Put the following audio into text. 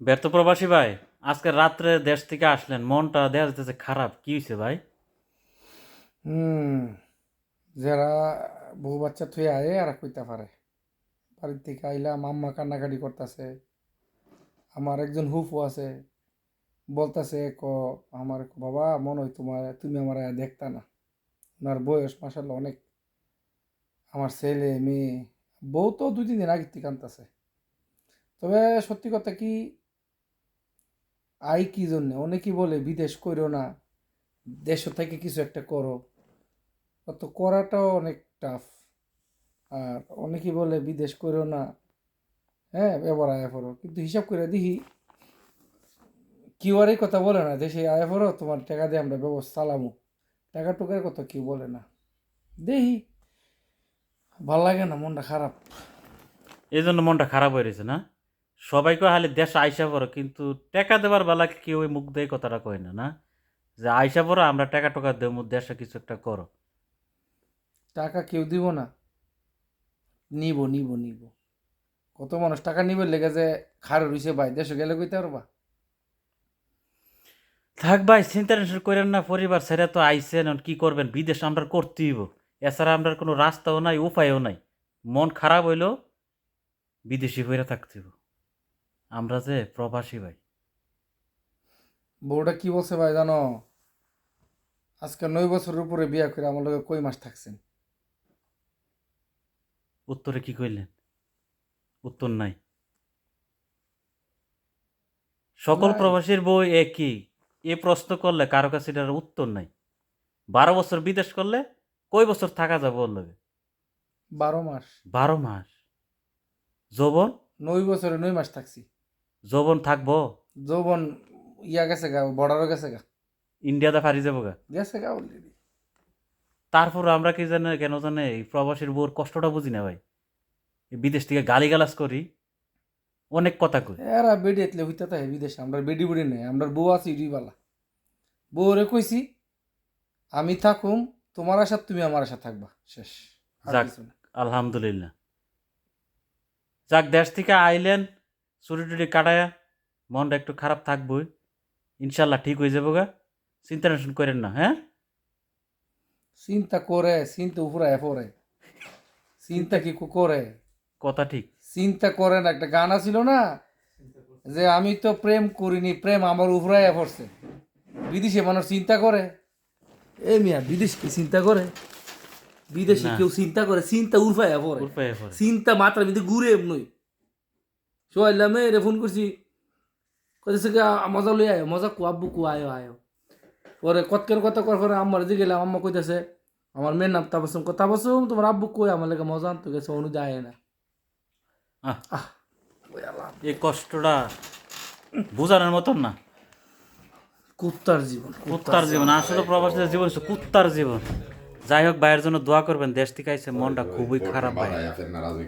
ব্যর্থ প্রবাসী ভাই, আজকে রাত্রে দেশ থেকে আসলেন, মনটা দেখা যাচ্ছে খারাপ। কি হয়েছে ভাই? হুম, যারা বউ বাচ্চা থুয়ে আয়ে আর কইতে পারে। বাড়ির থেকে আইলাম আম্মা কান্নাকাটি করতেছে, আমার একজন হুফু আছে, বলতাছে, ক, আমার বাবা, মনে হয় তোমার, তুমি আমার দেখতা না। ওনার বয়স মাসাল্লাহ অনেক। আমার ছেলে, মেয়ে, বউ তো দুই তিন দিন আগের থেকে আনতেছে। তবে সত্যি কথা কি আই কি জন্যে? অনেকেই বলে, বিদেশ করো না, দেশ থেকে কিছু একটা করো। তো করাটাও অনেক টাফ আর অনেকেই বলে, বিদেশ করো না। হ্যাঁ এবার আয়া পড়ো। কিন্তু হিসাব করে দেখি কেউ আর কথা বলে না, দেশে আয়া পড়ো, তোমার টাকা দিয়ে আমরা ব্যবস্থা চালামু। টাকা টুকার কথা কেউ বলে না। দেখি ভালো লাগে না, মনটা খারাপ। এই জন্য মনটা খারাপ হয়ে রয়েছে না? সবাইকে হালে দেশ আইসা পড়ো। কিন্তু টাকা দেবার বেলাকে কেউ ওই মুখ দিয়ে কথাটা কয় না না? যে আইসা পড়ো আমরা টাকা টোকা দেবো দেশে কিছু একটা করো। টাকা কেউ দিব না। নিব নিব নিব। কত মানুষ টাকা নিবে লেগে যে খার রইছে ভাই দেশে গেলে কইতে পারবা? থাক ভাই চিন্তা টেনশন করেন না পরিবার ছেড়ে তো আইসেন কি করবেন? বিদেশ আমরা করতেই হইব। এছাড়া আমরা কোনো রাস্তাও নাই উপায়ও নাই। মন খারাপ হইলেও বিদেশি হইয়া থাকতে হইব। আমরা যে প্রবাসী ভাই। বউটা কি বলছে ভাই জানো? আজকে নয় বছরের উপরে বিয়া করে আমার লগে কই মাস থাকছেন? উত্তরে কি কইলেন? উত্তর নাই। সকল প্রবাসীর বই একই। এ প্রশ্ন করলে কারও কাছে এটার উত্তর নাই। বারো বছর বিদেশ করলে কয় বছর থাকা যাবে ওর লগে? বারো মাস। বারো মাস। যৌবন? নয় বছরে নয় মাস থাকছি। যৌবন থাকব। যৌবন ইয়া গেছে গা বর্ডারও গেছে গা। ইন্ডিয়াতে ফারি যাব গা। গেছে গা অলরেডি তারপর আমরা কি জানে কেন জানে এই প্রবাসীর বউর কষ্টটা বুঝি না ভাই। বিদেশ থেকে গালিগালাজ করি অনেক কথা কই। এরা বেডি এতলে হইতে তাই বিদেশে আমরা বেডি বুড়ি নেই আমরা বউ আছি ইডিবালা বউরে কইছি আমি থাকুম তোমার আশা তুমি আমার আশা থাকবা শেষ। যাক। আলহামদুলিল্লাহ। যাক দেশ থেকে আইলেন চুরি টুটি কাটায়া মনটা একটু খারাপ থাকবই। ইনশাল্লাহ ঠিক হয়ে যাব গা। চিন্তা টেনশন করেন না হ্যাঁ? চিন্তা করে চিন্তা উপরে পরে চিন্তা কি করে? কথা ঠিক। চিন্তা করে না একটা গান ছিল না? যে আমি তো প্রেম করিনি প্রেম আমার উপরে পড়ছে। বিদেশে মানুষ চিন্তা করে। এ মিয়া বিদেশ কি চিন্তা করে? বিদেশে কেউ চিন্তা করে চিন্তা উরফায় পড়ে। চিন্তা মাত্রা ভিতরে ঘুরে এমনই। সোয়াইলাম রে ফোন করছি। কইতেছে কি মজা লই আয় মজা কু আব্বু কু আয়ো আয়ো। পরে কতকের কথা কর পরে আম্মার যে গেলাম আম্মা কইতেছে আমার মেয়ের নাম তাবাসুম। কথা তাবাসুম তোমার আব্বু কই? আমার লেগে মজা আনতে গেছে অনু যায় না। আহ। এই কষ্টটা বোঝানোর মতন না। কুত্তার জীবন কুত্তার জীবন আসলে প্রবাসীদের জীবন কুত্তার জীবন। যাই হোক ভাইয়ের জন্য দোয়া করবেন দেশ থেকে আইসে মনটা খুবই খারাপ ভাই।